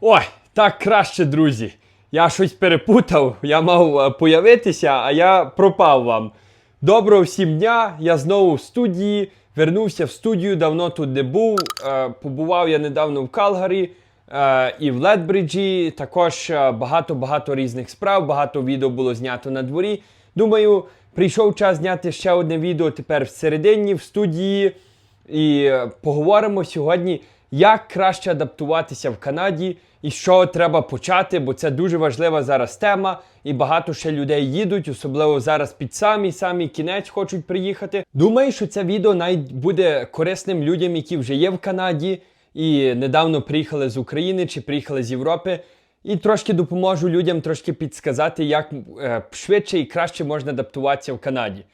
Ой, так краще, друзі. Я щось перепутав, я мав е, появитися, а я пропав вам. Доброго всім дня! Я знову в студії. Вернувся в студію, давно тут не був. Е, побував я недавно в Калгарі е, і в Ледбриджі. Також багато-багато різних справ, багато відео було знято на дворі. Думаю, прийшов час зняти ще одне відео тепер всередині, в студії. І поговоримо сьогодні, як краще адаптуватися в Канаді і з чого треба почати, бо це дуже важлива зараз тема, і багато ще людей їдуть, особливо зараз під самий самий кінець хочуть приїхати. Думаю, що це відео навіть буде корисним людям, які вже є в Канаді і недавно приїхали з України чи приїхали з Європи. І трошки допоможу людям трошки підсказати, як е, швидше і краще можна адаптуватися в Канаді.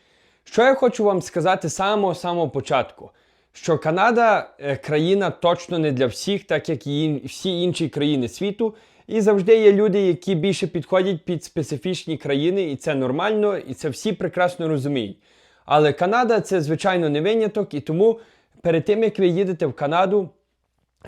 Що я хочу вам сказати з самого самого початку? Що Канада е, країна точно не для всіх, так як і всі інші країни світу. І завжди є люди, які більше підходять під специфічні країни, і це нормально, і це всі прекрасно розуміють. Але Канада це звичайно не виняток, і тому перед тим як ви їдете в Канаду,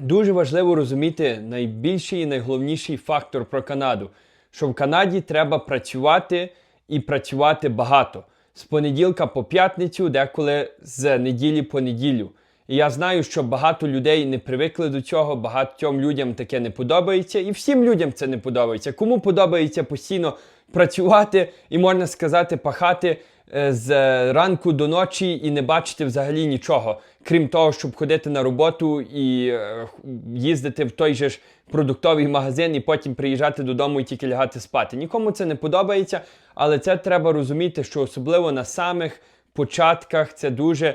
Дуже важливо розуміти найбільший і найголовніший фактор про Канаду, що в Канаді треба працювати і працювати багато з понеділка по п'ятницю, деколи з неділі по неділю. І я знаю, що багато людей не привикли до цього, багатьом людям таке не подобається, і всім людям це не подобається. Кому подобається постійно працювати і можна сказати, пахати е, з ранку до ночі і не бачити взагалі нічого, крім того, щоб ходити на роботу і е, їздити в той же ж продуктовий магазин і потім приїжджати додому і тільки лягати спати. Нікому це не подобається, але це треба розуміти, що особливо на самих початках це дуже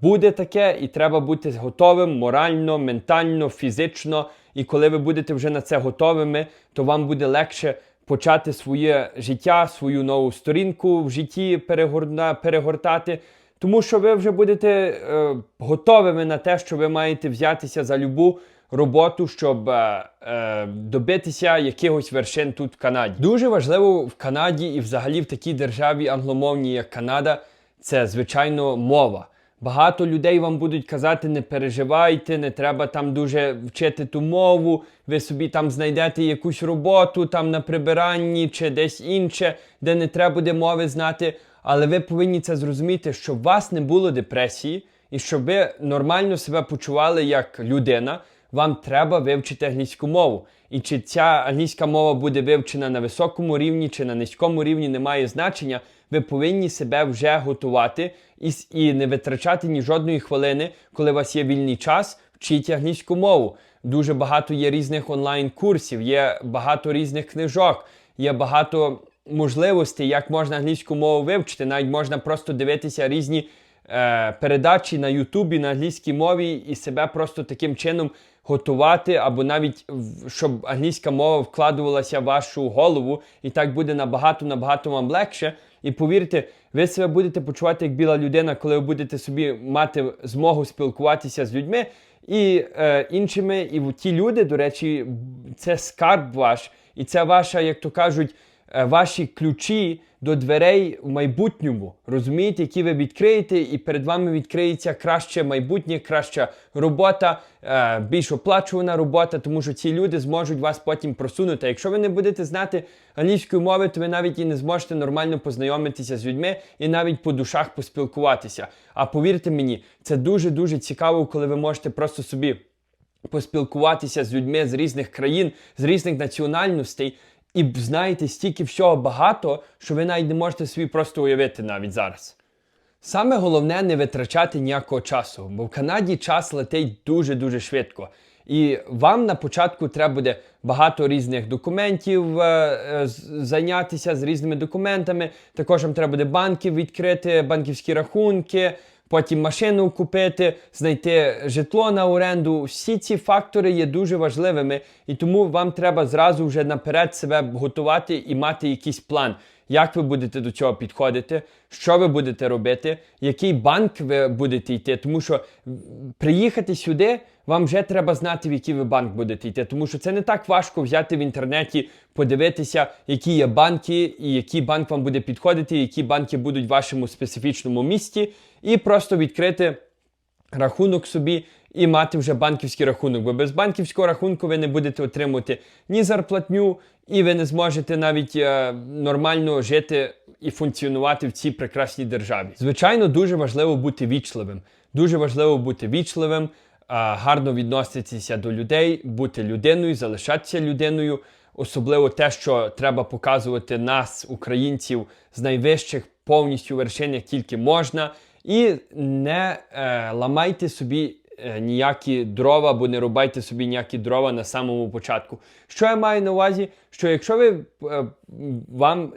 буде таке, і треба бути готовим морально, ментально, фізично. І коли ви будете вже на це готовими, то вам буде легше почати своє життя, свою нову сторінку в житті перегорна, перегортати. Тому що ви вже будете е, готовими на те, що ви маєте взятися за любу роботу, щоб е, е, добитися якихось вершин тут в Канаді. Дуже важливо в Канаді і взагалі в такій державі англомовній, як Канада, це звичайно мова. Багато людей вам будуть казати, не переживайте, не треба там дуже вчити ту мову, ви собі там знайдете якусь роботу там на прибиранні чи десь інше, де не треба буде мови знати. Але ви повинні це зрозуміти, щоб у вас не було депресії і щоб ви нормально себе почували як людина, вам треба вивчити англійську мову. І чи ця англійська мова буде вивчена на високому рівні чи на низькому рівні, не має значення. Ви повинні себе вже готувати і, і не витрачати ні жодної хвилини, коли у вас є вільний час, вчіть англійську мову. Дуже багато є різних онлайн-курсів, є багато різних книжок, є багато можливостей, як можна англійську мову вивчити. Навіть можна просто дивитися різні е, передачі на Ютубі на англійській мові і себе просто таким чином готувати, або навіть щоб англійська мова вкладувалася в вашу голову, і так буде набагато набагато вам легше. І повірте, ви себе будете почувати як біла людина, коли ви будете собі мати змогу спілкуватися з людьми і е, іншими. І ті люди, до речі, це скарб ваш, і це ваша, як то кажуть, ваші ключі до дверей в майбутньому. Розумієте, які ви відкриєте, і перед вами відкриється краще майбутнє, краща робота, е, більш оплачувана робота, тому що ці люди зможуть вас потім просунути. Якщо ви не будете знати англійської мови, то ви навіть і не зможете нормально познайомитися з людьми і навіть по душах поспілкуватися. А повірте мені, це дуже дуже цікаво, коли ви можете просто собі поспілкуватися з людьми з різних країн, з різних національностей, і знаєте стільки всього багато, що ви навіть не можете собі просто уявити навіть зараз. Саме головне не витрачати ніякого часу, бо в Канаді час летить дуже-дуже швидко. І вам на початку треба буде багато різних документів е, е, зайнятися з різними документами. Також вам треба буде банки відкрити, банківські рахунки, потім машину купити, знайти житло на оренду. Всі ці фактори є дуже важливими, і тому вам треба зразу вже наперед себе готувати і мати якийсь план. Як ви будете до цього підходити, що ви будете робити, який банк ви будете йти, тому що приїхати сюди вам вже треба знати, в який ви банк будете йти, тому що це не так важко взяти в інтернеті, подивитися, які є банки, і який банк вам буде підходити, які банки будуть в вашому специфічному місті, і просто відкрити рахунок собі і мати вже банківський рахунок. Бо без банківського рахунку ви не будете отримувати ні зарплатню, і ви не зможете навіть е, нормально жити і функціонувати в цій прекрасній державі. Звичайно, дуже важливо бути вічливим. Дуже важливо бути вічливим, е, гарно відноситися до людей, бути людиною, залишатися людиною. Особливо те, що треба показувати нас, українців, з найвищих повністю вершин, як тільки можна, і не е, ламайте собі ніякі дрова, або не рубайте собі ніякі дрова на самому початку. Що я маю на увазі? Що якщо ви е, вам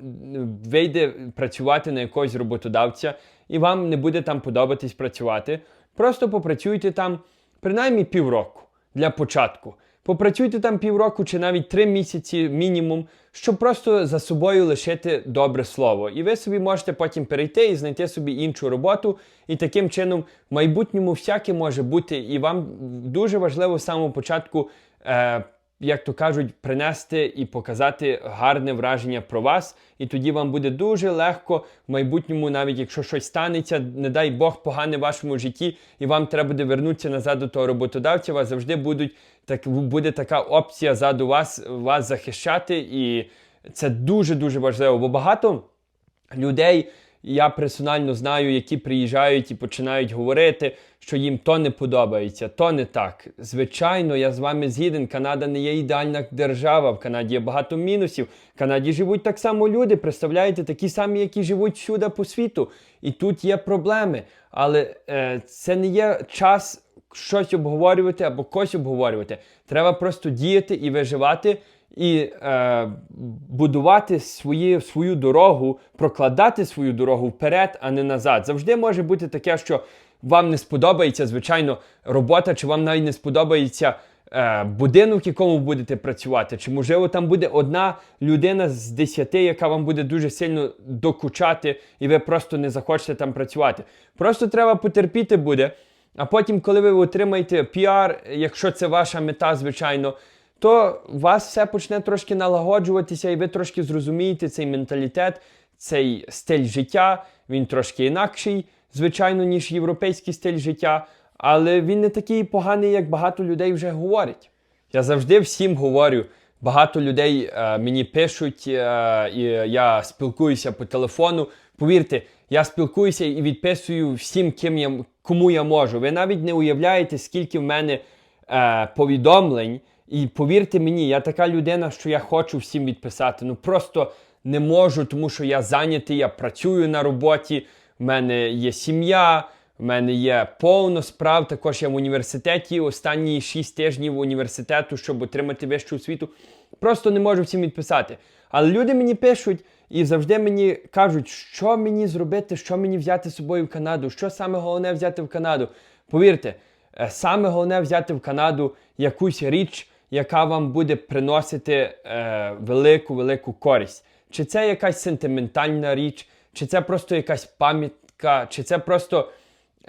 вийде працювати на якогось роботодавця, і вам не буде там подобатись працювати, просто попрацюйте там принаймні півроку для початку. Попрацюйте там півроку чи навіть три місяці мінімум, щоб просто за собою лишити добре слово. І ви собі можете потім перейти і знайти собі іншу роботу. І таким чином в майбутньому всяке може бути. І вам дуже важливо з самого початку. Е, як то кажуть, принести і показати гарне враження про вас, і тоді вам буде дуже легко в майбутньому, навіть якщо щось станеться, не дай Бог погане в вашому житті, і вам треба буде вернутися назад до того роботодавця, у вас завжди будуть так буде така опція заду вас, вас захищати, і це дуже дуже важливо. Бо багато людей. Я персонально знаю, які приїжджають і починають говорити, що їм то не подобається, то не так. Звичайно, я з вами згіден. Канада не є ідеальна держава. В Канаді є багато мінусів. В Канаді живуть так само люди, представляєте, такі самі, які живуть всюди по світу. І тут є проблеми. Але е, це не є час щось обговорювати або когось обговорювати. Треба просто діяти і виживати і е, будувати свої, свою дорогу, прокладати свою дорогу вперед, а не назад. Завжди може бути таке, що вам не сподобається, звичайно, робота, чи вам навіть не сподобається. Е, будинок, в якому будете працювати, чи можливо там буде одна людина з десяти, яка вам буде дуже сильно докучати, і ви просто не захочете там працювати. Просто треба потерпіти буде. А потім, коли ви отримаєте піар, якщо це ваша мета, звичайно, то вас все почне трошки налагоджуватися, і ви трошки зрозумієте цей менталітет, цей стиль життя. Він трошки інакший, звичайно, ніж європейський стиль життя, але він не такий поганий, як багато людей вже говорять. Я завжди всім говорю. Багато людей е, мені пишуть, е, і я спілкуюся по телефону. Повірте, я спілкуюся і відписую всім, ким я, кому я можу. Ви навіть не уявляєте, скільки в мене е, повідомлень. І повірте мені, я така людина, що я хочу всім відписати. Ну просто не можу, тому що я зайнятий, я працюю на роботі, в мене є сім'я, в мене є повно справ. Також я в університеті останні 6 тижнів університету, щоб отримати вищу освіту. Просто не можу всім відписати. Але люди мені пишуть і завжди мені кажуть, що мені зробити, що мені взяти з собою в Канаду, що саме головне взяти в Канаду. Повірте, е, саме головне взяти в Канаду якусь річ яка вам буде приносити е, велику велику користь. Чи це якась сентиментальна річ, чи це просто якась пам'ятка, чи це просто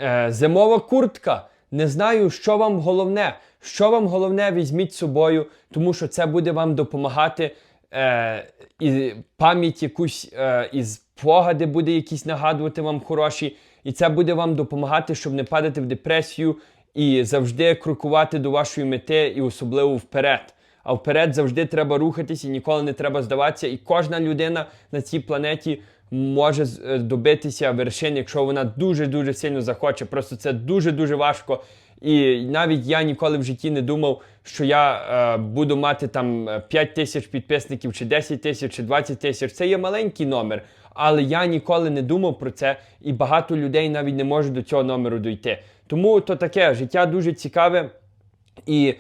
е, зимова куртка. Не знаю, що вам головне. Що вам головне, візьміть з собою, тому що це буде вам допомагати. Е, і пам'ять якусь е, із погади буде якісь нагадувати вам хороші, і це буде вам допомагати, щоб не падати в депресію і завжди крокувати до вашої мети, і особливо вперед. А вперед завжди треба рухатись і ніколи не треба здаватися. І кожна людина на цій планеті може е, добитися вершин, якщо вона дуже-дуже сильно захоче. Просто це дуже-дуже важко. І навіть я ніколи в житті не думав, що я е, буду мати там 5 тисяч підписників, чи 10 тисяч, чи 20 тисяч. Це є маленький номер. Але я ніколи не думав про це, і багато людей навіть не можуть до цього номеру дойти. Тому то таке життя дуже цікаве і.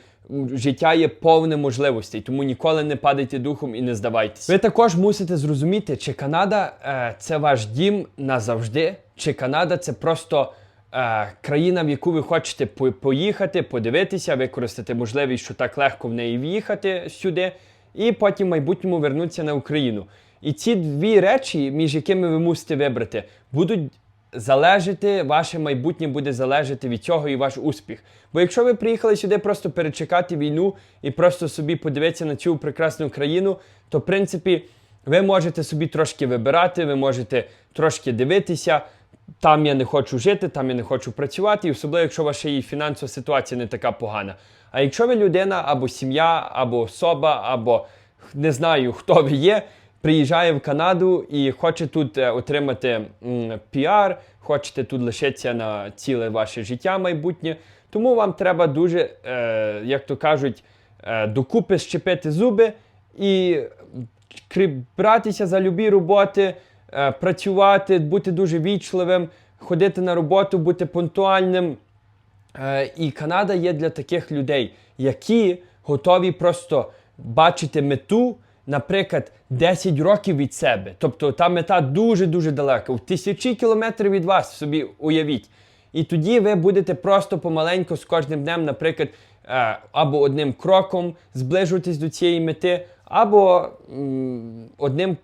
Життя є повне можливостей, тому ніколи не падайте духом і не здавайтесь. Ви також мусите зрозуміти, чи Канада е, це ваш дім назавжди, чи Канада це просто е, країна, в яку ви хочете по поїхати, подивитися, використати можливість, що так легко в неї в'їхати сюди, і потім в майбутньому вернутися на Україну. І ці дві речі, між якими ви мусите вибрати, будуть залежати, ваше майбутнє буде залежати від цього і ваш успіх. Бо якщо ви приїхали сюди просто перечекати війну і просто собі подивитися на цю прекрасну країну, то в принципі ви можете собі трошки вибирати, ви можете трошки дивитися. там я не хочу жити, там я не хочу працювати, і особливо, якщо ваша і фінансова ситуація не така погана. А якщо ви людина або сім'я, або особа, або не знаю, хто ви є, приїжджає в Канаду і хоче тут е, отримати піар, хочете тут лишитися на ціле ваше життя майбутнє, тому вам треба дуже, е, як то кажуть, е, докупи щепити зуби і братися за любі роботи, працювати, бути дуже вічливим, ходити на роботу, бути пунктуальним. І Канада є для таких людей, які готові просто бачити мету, наприклад, 10 років від себе. Тобто та мета дуже-дуже далека, в тисячі кілометрів від вас собі уявіть. І тоді ви будете просто помаленьку з кожним днем, наприклад, е, або одним кроком зближуватись до цієї мети, або одним,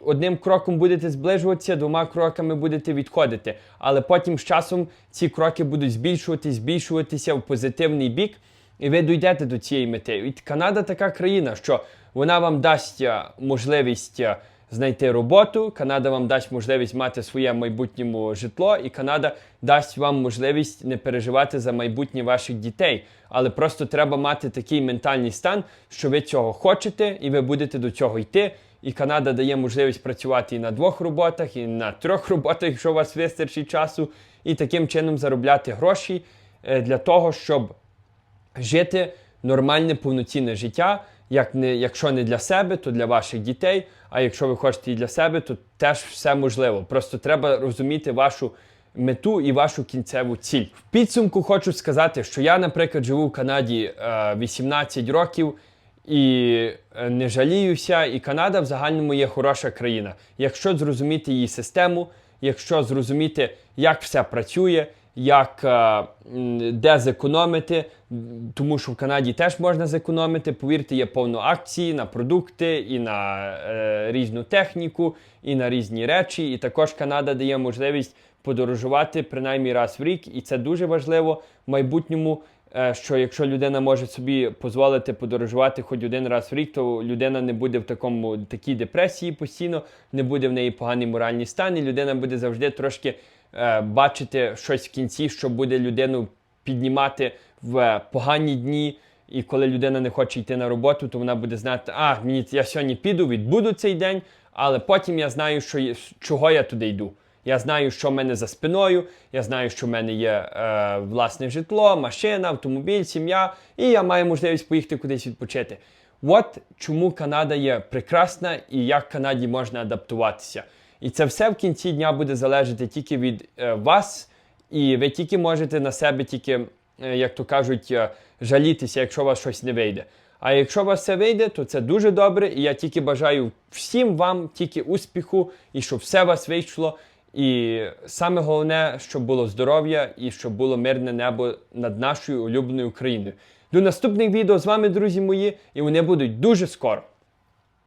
одним кроком будете зближуватися, двома кроками будете відходити. Але потім з часом ці кроки будуть збільшуватись, збільшуватися в позитивний бік, і ви дійдете до цієї мети. І Канада така країна, що вона вам дасть е, можливість. е, знайти роботу, Канада вам дасть можливість мати своє майбутньому житло, і Канада дасть вам можливість не переживати за майбутнє ваших дітей. Але просто треба мати такий ментальний стан, що ви цього хочете, і ви будете до цього йти. І Канада дає можливість працювати і на двох роботах, і на трьох роботах, якщо у вас вистачить часу, і таким чином заробляти гроші е, для того, щоб жити нормальне повноцінне життя. Як не, якщо не для себе, то для ваших дітей. А якщо ви хочете і для себе, то теж все можливо. Просто треба розуміти вашу мету і вашу кінцеву ціль. В підсумку хочу сказати, що я, наприклад, живу в Канаді е, 18 років і е, не жаліюся. І Канада в загальному є хороша країна. Якщо зрозуміти її систему, якщо зрозуміти, як все працює, як е, де зекономити, тому що в Канаді теж можна зекономити. Повірте, є повно акцій на продукти і на е, різну техніку, і на різні речі. І також Канада дає можливість подорожувати принаймні раз в рік, і це дуже важливо в майбутньому. е, Що якщо людина може собі дозволити подорожувати хоч один раз в рік, то людина не буде в такому такій депресії постійно, не буде в неї поганий моральний стан, і людина буде завжди трошки е, бачити щось в кінці, що буде людину піднімати в погані дні. І коли людина не хоче йти на роботу, то вона буде знати, а мені я сьогодні піду, відбуду цей день, але потім я знаю, що чого я туди йду. Я знаю, що в мене за спиною, я знаю, що в мене є е, власне житло, машина, автомобіль, сім'я, і я маю можливість поїхати кудись відпочити. От чому Канада є прекрасна і як Канаді можна адаптуватися. І це все в кінці дня буде залежати тільки від е, вас, і ви тільки можете на себе тільки, е, як то кажуть, е, жалітися, якщо у вас щось не вийде. А якщо у вас все вийде, то це дуже добре. І я тільки бажаю всім вам тільки успіху і щоб все у вас вийшло. І саме головне, щоб було здоров'я і щоб було мирне небо над нашою улюбленою країною. До наступних відео з вами, друзі мої, і вони будуть дуже скоро.